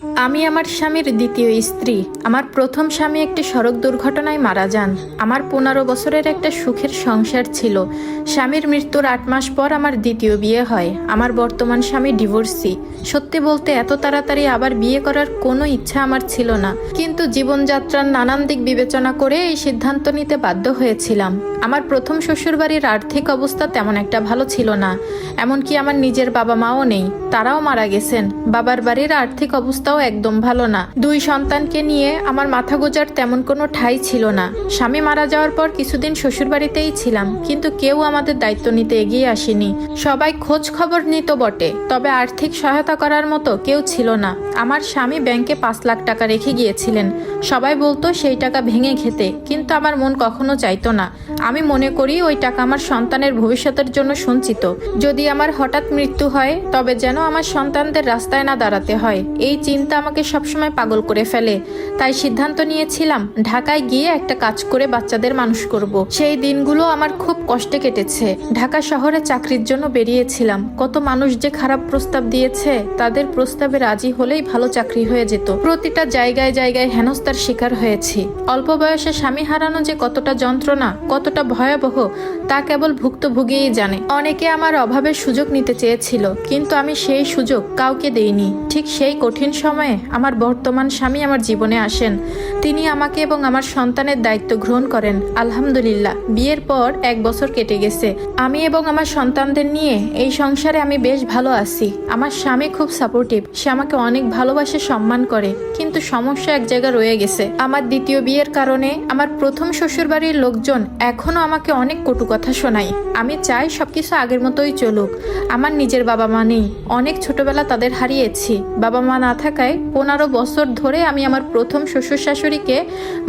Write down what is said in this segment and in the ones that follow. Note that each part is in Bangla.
আমি আমার স্বামীর দ্বিতীয় স্ত্রী। আমার প্রথম স্বামী একটি সড়ক দুর্ঘটনায় মারা যান। আমার পনেরো বছরের একটা সুখের সংসার ছিল। স্বামীর মৃত্যুর আট মাস পর আমার দ্বিতীয় বিয়ে হয়। আমার বর্তমান স্বামী ডিভোর্সি। সত্যি বলতে এত তাড়াতাড়ি আবার বিয়ে করার কোনো ইচ্ছা আমার ছিল না। কিন্তু জীবনযাত্রার নানান দিক বিবেচনা করে এই সিদ্ধান্ত নিতে বাধ্য হয়েছিলাম। আমার প্রথম শ্বশুরবাড়ির আর্থিক অবস্থা তেমন একটা ভালো ছিল না। এমনকি আমার নিজের বাবা মাও নেই। তারাও মারা গেছেন। বাবার বাড়ির আর্থিক অবস্থাও একদম ভালো না। দুই সন্তানকে নিয়ে আমার মাথা গোজার তেমন কোনো ঠাই ছিল না। স্বামী মারা যাওয়ার পর কিছুদিন শ্বশুরবাড়িতেই ছিলাম, কিন্তু কেউ আমাদের দায়িত্ব নিতে এগিয়ে আসেনি। সবাই খোঁজ খবর নিত বটে, তবে আর্থিক সহায়তা করার মতো কেউ ছিল না। আমার স্বামী ব্যাংকে পাঁচ লাখ টাকা রেখে গিয়েছিলেন। সবাই বলতো সেই টাকা ভেঙে খেতে, কিন্তু আমার মন কখনো চাইতো না। আমি মনে করি ওই টাকা আমার সন্তানের ভবিষ্যতের জন্য সঞ্চিত। যদি আমার হঠাৎ মৃত্যু হয়, তবে যেন আমার সন্তানদের রাস্তায় না দাঁড়াতে হয়। এই চিন্তা আমাকে সবসময় পাগল করে ফেলে। তাই সিদ্ধান্ত নিয়েছিলাম, ঢাকায় গিয়ে একটা কাজ করে বাচ্চাদের মানুষ করব। সেই দিনগুলো আমার খুব কষ্টে কেটেছে। ঢাকা শহরে চাকরির জন্য বেরিয়েছিলাম। কত মানুষ যে খারাপ প্রস্তাব দিয়েছে, তাদের প্রস্তাবে রাজি হলেই ভালো চাকরি হয়ে যেত। প্রতিটা জায়গায় জায়গায় হেনস্থার শিকার হয়েছি। অল্প বয়সে স্বামী হারানো যে কতটা যন্ত্রণা, কতটা ভয়াবহ, তা কেবল ভুক্তভোগীই জানে। অনেকে আমার অভাবের সুযোগ নিতে চেয়েছিল, কিন্তু আমি সেই সুযোগ কাউকে দেইনি। ঠিক সেই কঠিন সময়ে আমার বর্তমান স্বামী আমার জীবনে আসেন। তিনি আমাকে এবং আমার সন্তানের দায়িত্ব গ্রহণ করেন। আলহামদুলিল্লাহ, বিয়ের পর এক বছর কেটে গেছে। আমি এবং আমার সন্তানদের নিয়ে এই সংসারে আমি বেশ ভালো আছি। আমার স্বামী খুব সাপোর্টিভ সে আমাকে অনেক ভালোবাসে, সম্মান করে। কিন্তু সমস্যা এক জায়গা রয়ে গেছে। আমার দ্বিতীয় বিয়ের কারণে আমার প্রথম শ্বশুরবাড়ির লোকজন এখনও আমাকে অনেক কটু কথা শোনায়। আমি চাই সবকিছু আগের মতোই চলুক। আমার নিজের বাবা মা নেই। অনেক ছোটবেলা তাদের হারিয়েছি। বাবা মা না থাকায় পনেরো বছর ধরে আমি আমার প্রথম শ্বশুর শাশুড়িকে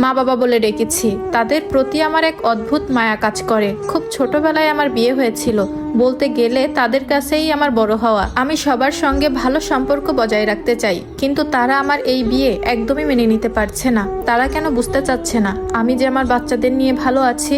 মা বাবা বলে ডেকেছি। তাদের প্রতি আমার এক অদ্ভুত মায়া কাজ করে। খুব ছোটবেলায় আমার বিয়ে হয়েছিল। বলতে গেলে তাদের কাছেই আমার বড় হওয়া। আমি সবার সঙ্গে ভালো সম্পর্ক বজায় রাখতে চাই, কিন্তু তারা আমার এই বিয়ে একদমই মেনে নিতে পারছে না। তারা কেন বুঝতে চাচ্ছে না? আমি যে আমার বাচ্চাদের নিয়ে ভালো আছি,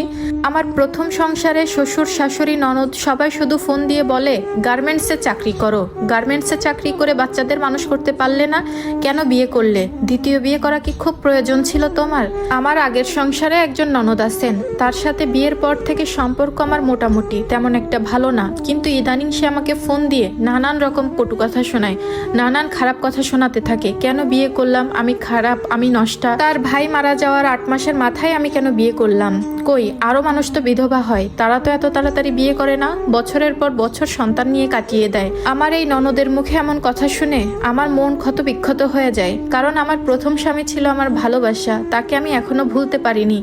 আমার প্রথম সংসারে শ্বশুর, শাশুড়ি, ননদ সবাই শুধু ফোন দিয়ে বলে, গার্মেন্টসে চাকরি করো। গার্মেন্টসে চাকরি করে বাচ্চাদের মানুষ করতে পারলে না, কেন বিয়ে করলে? দ্বিতীয় বিয়ে করা কি খুব প্রয়োজন ছিল তোমার? আমার আগের সংসারে একজন ননদ আছেন, তার সাথে বিয়ের পর থেকে সম্পর্ক আমার মোটামুটি, তেমন একটা ভালো না, কিন্তু ইদানিং সে আমাকে ফোন দিয়ে নানান রকম কটু কথা শোনায়, নানান খারাপ কথা শোনাতে থাকে। কেন বিয়ে করলাম? আমি খারাপ, আমি নষ্টা। তার ভাই মারা যাওয়ার আট মাসের মাথায় আমি কেন বিয়ে করলাম? কই, আরও মানুষ তো বিধবা হয়, তারা তো এত তাড়াতাড়ি বিয়ে করে না? বছরের পর বছর সন্তান নিয়ে কাটিয়ে দেয়। আমার এই ননদের মুখে এমন কথা শুনে আমার মন ক্ষত বিক্ষত হয়ে যায়, কারণ আমার প্রথম স্বামী ছিল আমার ভালোবাসা, তাকে আমি এখনও ভুলতে পারিনি।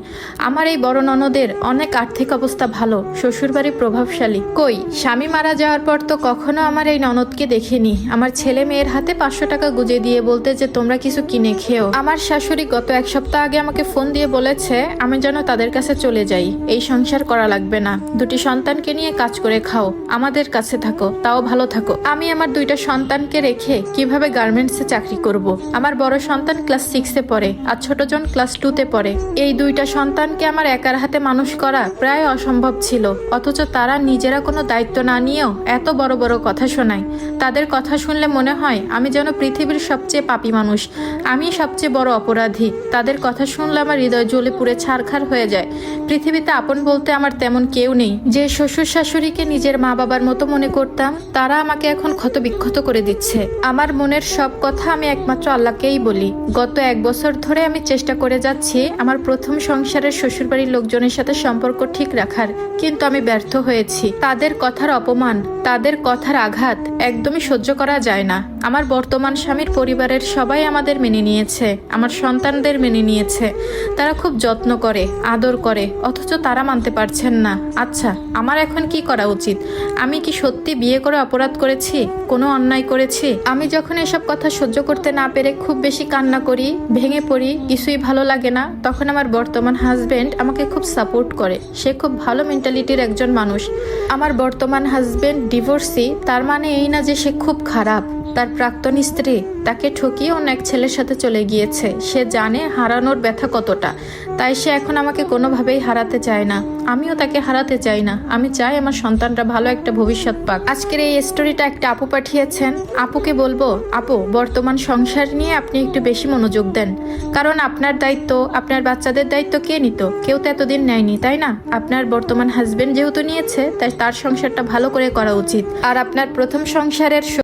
আমার এই বড় ননদের অনেক আর্থিক অবস্থা ভালো, শ্বশুরবাড়ি প্রভাবশালী। কই স্বামী মারা যাওয়ার পর তো কখনো আমার এই ননদকে দেখিনি। আমার ছেলে মেয়ের হাতে পাঁচশো টাকা গুজে দিয়ে বলতে যে, তোমরা কিছু কিনে খেও। আমার শাশুড়ি গত এক সপ্তাহ আগে আমাকে ফোন দিয়ে বলেছে, আমি যেন তাদের কাছে চলে যাই। এই সংসার করা লাগবে না। দুটি সন্তানকে নিয়ে কাজ করে খাও। আমাদের কাছে থাকো, তাও ভালো থাকো। আমি আমার দুইটা সন্তানকে রেখে কীভাবে গার্মেন্টসে চাকরি করব। আমার বড় সন্তান ক্লাস সিক্সে পড়ে, আর ছোটজন ক্লাস টুতে পড়ে। এই দুইটা সন্তানকে আমার একার হাতে মানুষ করা প্রায় অসম্ভব ছিল, অথচ তারা নিজেরা কোনো দায়িত্ব না নিয়েও এত বড় বড় কথা শোনায়। তাদের কথা শুনলে মনে হয়, আমি যেন পৃথিবীর সবচেয়ে পাপী মানুষ। আমি সবচেয়ে বড় অপরাধী। তাদের কথা শুনলে আমার হৃদয় জ্বলে পুড়ে ছারখার হয়ে যায়। পৃথিবীতে আপন বলতে আমার তেমন কেউ নেই। যে শ্বশুর শাশুড়িকে নিজের মা বাবার মতো মনে করতাম, তারা আমাকে এখন ক্ষত বিক্ষত করে দিচ্ছে। আমার মনের সব কথা আমি একমাত্র আল্লাহকেই বলি। গত এক বছর ধরে আমি চেষ্টা করে যাচ্ছি আমার প্রথম সংসারের শ্বশুরবাড়ির লোকজনের সাথে সম্পর্ক ঠিক রাখার, কিন্তু আমি ব্যর্থ হয়েছি। তাদের কথার অপমান, তাদের কথার আঘাত একদমই সহ্য করা যায় না। আমার বর্তমান স্বামীর পরিবারের সবাই আমাদের মেনে নিয়েছে, আমার সন্তানদের মেনে নিয়েছে। তারা খুব যত্ন করে, আদর করে, অথচ তারা মানতে পারছেন না। আচ্ছা আমার এখন কি করা উচিত? আমি কি সত্যি বিয়ে করে অপরাধ করেছি? কোনো অন্যায় করেছি? আমি যখন এসব কথা সহ্য করতে না পেরে খুব বেশি কান্না করি, ভেঙে পড়ি, কিছুই ভালো লাগে না, তখন আমার বর্তমান হাজবেন্ড আমাকে খুব সাপোর্ট করে। সে খুব ভালো মেন্টালিটির একজন মানুষ। আমার বর্তমান হাজব্যান্ড ডিভোর্সি তার মানে এই না যে সে খুব খারাপ। তার প্রাক্তন স্ত্রী তাকে ঠকিয়ে অন্য এক ছেলের সাথে চলে গিয়েছে। সে জানে হারানোর ব্যথা কতটা। তাই সে এখন আমাকে কোনোভাবেই হারাতে চায় না। আমিও তাকে হারাতে চাই না। আমি চাই আমার সন্তানরা ভালো একটা ভবিষ্যৎ পাক। আজকের এই স্টোরিটা একটা আপু পাঠিয়েছেন। আপুকে বলব, আপু, বর্তমান সংসার নিয়ে আপনি একটু বেশি মনোযোগ দেন। কারণ আপনার দায়িত্ব, আপনার বাচ্চাদের দায়িত্ব কে নিত? কেউ তো এতদিন নেয়নি, তাই না? আপনার বর্তমান হাজবেন্ড যেহেতু নিয়েছে, তাই তার সংসারটা ভালো করে করা উচিত। আর আপনার প্রথম সংসারের